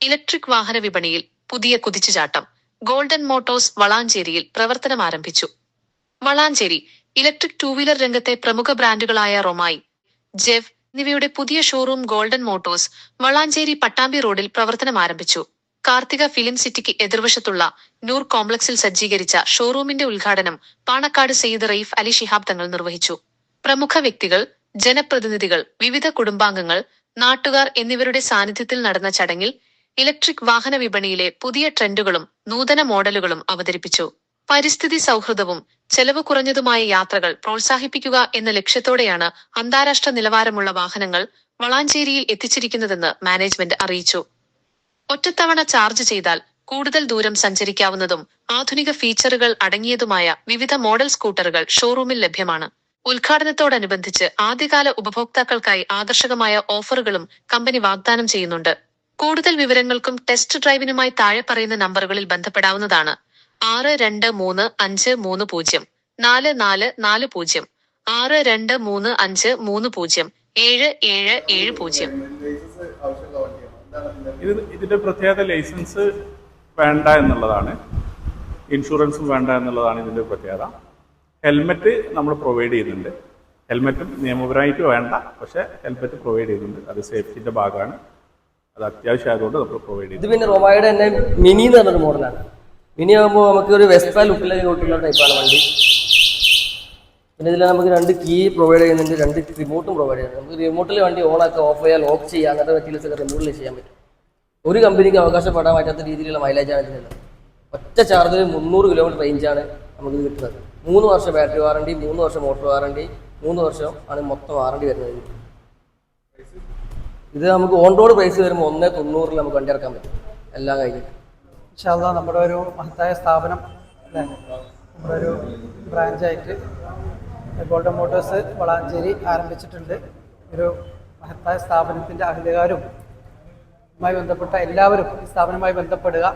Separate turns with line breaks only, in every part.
Electric വാഹന വിപണിയിൽ പുതിയ കുതിച്ചുചാട്ടം. ഗോൾഡൻ മോട്ടോഴ്സ് വളാഞ്ചേരിയിൽ പ്രവർത്തനം ആരംഭിച്ചു. വളാഞ്ചേരി ഇലക്ട്രിക് ടൂ വീലർ രംഗത്തെ പ്രമുഖ ബ്രാൻഡുകളായ റൊമായി ജെവ് എന്നിവയുടെ പുതിയ showroom Golden Motors Valanchery Pattambi റോഡിൽ പ്രവർത്തനം ആരംഭിച്ചു. കാർത്തിക ഫിലിം സിറ്റിക്ക് എതിർവശത്തുള്ള നൂർ കോംപ്ലക്സിൽ സജ്ജീകരിച്ച ഷോറൂമിന്റെ ഉദ്ഘാടനം പാണക്കാട് സെയ്ദ് റയീഫ് അലി ഷിഹാബ് തങ്ങൾ നിർവഹിച്ചു. പ്രമുഖ വ്യക്തികൾ ജനപ്രതിനിധികൾ വിവിധ കുടുംബാംഗങ്ങൾ നാട്ടുകാർ എന്നിവരുടെ സാന്നിധ്യത്തിൽ നടന്ന ചടങ്ങിൽ ഇലക്ട്രിക് വാഹന വിപണിയിലെ പുതിയ ട്രെൻഡുകളും നൂതന മോഡലുകളും അവതരിപ്പിച്ചു. പരിസ്ഥിതി സൗഹൃദവും ചെലവ് കുറഞ്ഞതുമായ യാത്രകൾ പ്രോത്സാഹിപ്പിക്കുക എന്ന ലക്ഷ്യത്തോടെയാണ് അന്താരാഷ്ട്ര നിലവാരമുള്ള വാഹനങ്ങൾ വളാഞ്ചേരിയിൽ എത്തിച്ചിരിക്കുന്നതെന്ന് മാനേജ്മെന്റ് അറിയിച്ചു. ഒറ്റത്തവണ ചാർജ് ചെയ്താൽ കൂടുതൽ ദൂരം സഞ്ചരിക്കാവുന്നതും ആധുനിക ഫീച്ചറുകൾ അടങ്ങിയതുമായ വിവിധ മോഡൽ സ്കൂട്ടറുകൾ ഷോറൂമിൽ ലഭ്യമാണ്. ഉദ്ഘാടനത്തോടനുബന്ധിച്ച് ആദ്യകാല ഉപഭോക്താക്കൾക്കായി ആകർഷകമായ ഓഫറുകളും കമ്പനി വാഗ്ദാനം ചെയ്യുന്നുണ്ട്. കൂടുതൽ വിവരങ്ങൾക്കും ടെസ്റ്റ് ഡ്രൈവിനുമായി താഴെ പറയുന്ന നമ്പറുകളിൽ ബന്ധപ്പെടാവുന്നതാണ്. ആറ് രണ്ട് മൂന്ന് അഞ്ച് മൂന്ന് പൂജ്യം നാല് നാല് നാല് പൂജ്യം ആറ് രണ്ട് മൂന്ന് അഞ്ച് മൂന്ന് പൂജ്യം ഏഴ് ഏഴ് ഏഴ് പൂജ്യം.
ഇത് ഇതിന്റെ പ്രത്യേകത ലൈസൻസ് വേണ്ട എന്നുള്ളതാണ്. ഇൻഷുറൻസും വേണ്ട എന്നുള്ളതാണ് ഇതിന്റെ പ്രത്യേകത. ഹെൽമെറ്റ് നമ്മൾ പ്രൊവൈഡ് ചെയ്യുന്നുണ്ട്. ഹെൽമെറ്റും നിയമപരമായിട്ട് വേണ്ട പക്ഷെ ഹെൽമെറ്റ് പ്രൊവൈഡ് ചെയ്യുന്നുണ്ട്. അത് സേഫ്റ്റിന്റെ ഭാഗമാണ്. അത് അത്യാവശ്യമായതുകൊണ്ട് നമ്മൾ പ്രൊവൈഡ്
ഇത്
ചെയ്യുന്നു
പിന്നെ റൊമായുടെ തന്നെ മിനി എന്ന് പറഞ്ഞൊരു മോഡലാണ് മിനി ആകുമ്പോൾ നമുക്ക് ഒരു വെസ്പ ലുക്കിലൊക്കെ കിട്ടുന്ന ടൈപ്പാണ് വണ്ടി. പിന്നെ ഇതിൽ നമുക്ക് രണ്ട് കീ പ്രൊവൈഡ് ചെയ്യുന്നുണ്ട് രണ്ട് റിമോട്ടും പ്രൊവൈഡ് ചെയ്യുന്നുണ്ട്. നമുക്ക് റിമോട്ടിൽ വണ്ടി ഓൺ ആക്കുക ഓഫ് ചെയ്യാൻ ലോക്ക് ചെയ്യുക അങ്ങനത്തെ മെറ്റീരിയൽസ് ഒക്കെ റിമോട്ടിൽ ചെയ്യാൻ പറ്റും. ഒരു കമ്പനിക്ക് അവകാശപ്പെടാൻ പറ്റാത്ത രീതിയിലുള്ള മൈലേജാണ് ഇതിനുള്ളത് ഒറ്റ ചാർജിൽ മുന്നൂറ് കിലോമീറ്റർ റേഞ്ചാണ് നമുക്ക് കിട്ടുന്നത്. മൂന്ന് വർഷം ബാറ്ററി വാറണ്ടി മൂന്ന് വർഷം മോട്ടോർ വാറണ്ടി മൂന്ന് വർഷം ആണ് മൊത്തം വാറണ്ടി വരുന്നത് ഇതിന്. ഇത് നമുക്ക് ഓൺ റോഡ് പ്രൈസ് വരുമ്പോൾ ഒന്നേ തൊണ്ണൂറിൽ നമുക്ക് വണ്ടി ഇറക്കാൻ പറ്റും. എല്ലാം കഴിഞ്ഞിട്ട്
ഇൻഷാല്ല നമ്മുടെ ഒരു മഹത്തായ സ്ഥാപനം നമ്മുടെ ഒരു ബ്രാഞ്ചായിട്ട് ഗോൾഡൻ മോട്ടോഴ്സ് വളാഞ്ചേരി ആരംഭിച്ചിട്ടുണ്ട്. ഒരു മഹത്തായ സ്ഥാപനത്തിന്റെ അഹിതകാരും മായി ബന്ധപ്പെട്ട എല്ലാവരും ഈ സ്ഥാപനവുമായി ബന്ധപ്പെടുക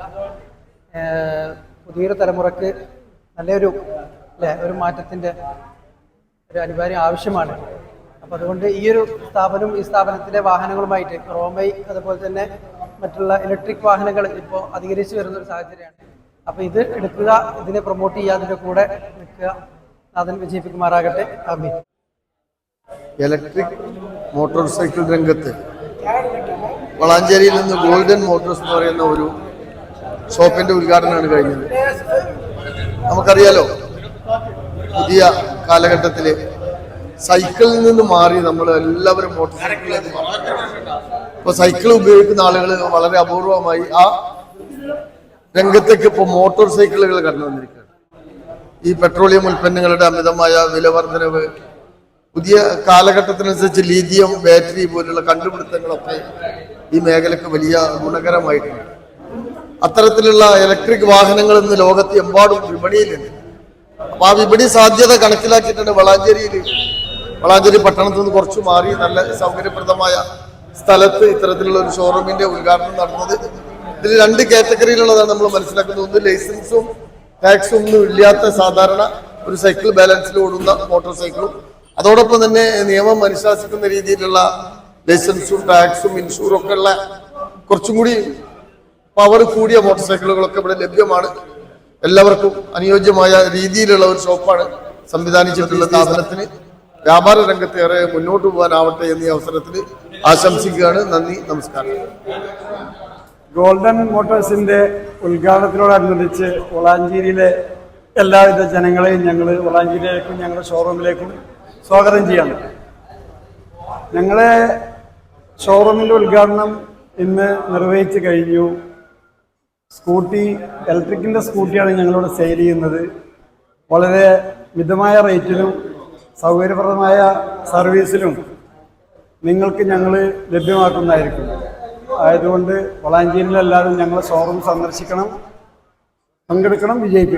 പുതിയൊരു തലമുറയ്ക്ക് നല്ലൊരു അല്ലേ ഒരു മാറ്റത്തിന്റെ ഒരു അനിവാര്യം ആവശ്യമാണ്. അപ്പോൾ അതുകൊണ്ട് ഈ ഒരു സ്ഥാപനം ഈ സ്ഥാപനത്തിലെ വാഹനങ്ങളുമായിട്ട് ക്രോമൈ അതുപോലെ തന്നെ മറ്റുള്ള ഇലക്ട്രിക് വാഹനങ്ങൾ ഇപ്പോൾ അധികരിച്ചു വരുന്ന ഒരു സാഹചര്യമാണ്. അപ്പോൾ ഇത് എടുക്കുക ഇതിനെ പ്രൊമോട്ട് ചെയ്യുക അതിന്റെ കൂടെ നിൽക്കുക. അതിന് വിജയിപ്പിക്കുമാറാകട്ടെ.
ഇലക്ട്രിക് മോട്ടോർ സൈക്കിൾ രംഗത്ത് വളാഞ്ചേരിയിൽ നിന്ന് ഗോൾഡൻ മോട്ടോഴ്സ് എന്ന് പറയുന്ന ഒരു ഷോപ്പിന്റെ ഉദ്ഘാടനമാണ് കഴിഞ്ഞത്. നമുക്കറിയാലോ പുതിയ കാലഘട്ടത്തിൽ സൈക്കിളിൽ നിന്ന് മാറി നമ്മൾ എല്ലാവരും മോട്ടോർ സൈക്കിളിലേക്ക് ഇപ്പൊ സൈക്കിൾ ഉപയോഗിക്കുന്ന ആളുകൾ വളരെ അപൂർവമായി ആ രംഗത്തേക്ക് ഇപ്പോൾ മോട്ടോർ സൈക്കിളുകൾ കടന്നു വന്നിരിക്കുകയാണ്. ഈ പെട്രോളിയം ഉൽപ്പന്നങ്ങളുടെ അമിതമായ വിലവർദ്ധനവ് പുതിയ കാലഘട്ടത്തിനനുസരിച്ച് ലീതിയം ബാറ്ററി പോലുള്ള കണ്ടുപിടുത്തങ്ങളൊക്കെ ഈ മേഖലക്ക് വലിയ ഗുണകരമായിട്ടുണ്ട്. അത്തരത്തിലുള്ള ഇലക്ട്രിക് വാഹനങ്ങൾ ഇന്ന് ലോകത്ത് എമ്പാടും വിപണിയിലുണ്ട്. അപ്പൊ ആ വിപണി സാധ്യത കണക്കിലാക്കിയിട്ടാണ് വളാഞ്ചേരിയിൽ വളാഞ്ചേരി പട്ടണത്തിൽ നിന്ന് കുറച്ച് മാറി നല്ല സൗകര്യപ്രദമായ സ്ഥലത്ത് ഇത്തരത്തിലുള്ള ഒരു ഷോറൂമിന്റെ ഉദ്ഘാടനം നടന്നത്. ഇതിൽ രണ്ട് കാറ്റഗറിയിലുള്ളതാണ് നമ്മൾ മനസ്സിലാക്കുന്നത്. ഒന്ന് ലൈസൻസും ടാക്സും ഒന്നും ഇല്ലാത്ത സാധാരണ ഒരു സൈക്കിൾ ബാലൻസിൽ ഓടുന്ന മോട്ടോർ സൈക്കിളും അതോടൊപ്പം തന്നെ നിയമം അനുശാസിക്കുന്ന രീതിയിലുള്ള ലൈസൻസും ടാക്സും ഇൻഷൂറും ഒക്കെ ഉള്ള കുറച്ചും കൂടി പവർ കൂടിയ മോട്ടോർ സൈക്കിളുകളൊക്കെ ഇവിടെ ലഭ്യമാണ്. എല്ലാവർക്കും അനുയോജ്യമായ രീതിയിലുള്ള ഒരു ഷോപ്പാണ് സംവിധാനിച്ചിട്ടുള്ള സ്ഥാപനത്തിന്. വ്യാപാര രംഗത്ത് ഏറെ മുന്നോട്ട് പോകാനാവട്ടെ എന്നീ അവസരത്തിൽ ആശംസിക്കുകയാണ്. നന്ദി നമസ്കാരം.
ഗോൾഡൻ മോട്ടോഴ്സിന്റെ ഉദ്ഘാടനത്തിനോടനുബന്ധിച്ച് വളാഞ്ചേരിയിലെ എല്ലാവിധ ജനങ്ങളെയും ഞങ്ങൾ വളാഞ്ചേരിയിലേക്കും ഞങ്ങളുടെ ഷോറൂമിലേക്കും സ്വാഗതം ചെയ്യാണ്. ഞങ്ങളെ ഷോറൂമിന്റെ ഉദ്ഘാടനം ഇന്ന് നിർവഹിച്ചു കഴിഞ്ഞു. സ്കൂട്ടി ഇലക്ട്രിക്കിന്റെ സ്കൂട്ടിയാണ് ഞങ്ങളിവിടെ സെയിൽ ചെയ്യുന്നത്. വളരെ മിതമായ റേറ്റിലും സൗകര്യപ്രദമായ സർവീസിലും നിങ്ങൾക്ക് ഞങ്ങൾ ലഭ്യമാക്കുന്നതായിരിക്കും. ആയതുകൊണ്ട് വളാഞ്ചേരിയിലെല്ലാവരും ഞങ്ങളെ ഷോറൂം സന്ദർശിക്കണം പങ്കെടുക്കണം വിജയിപ്പിക്കണം.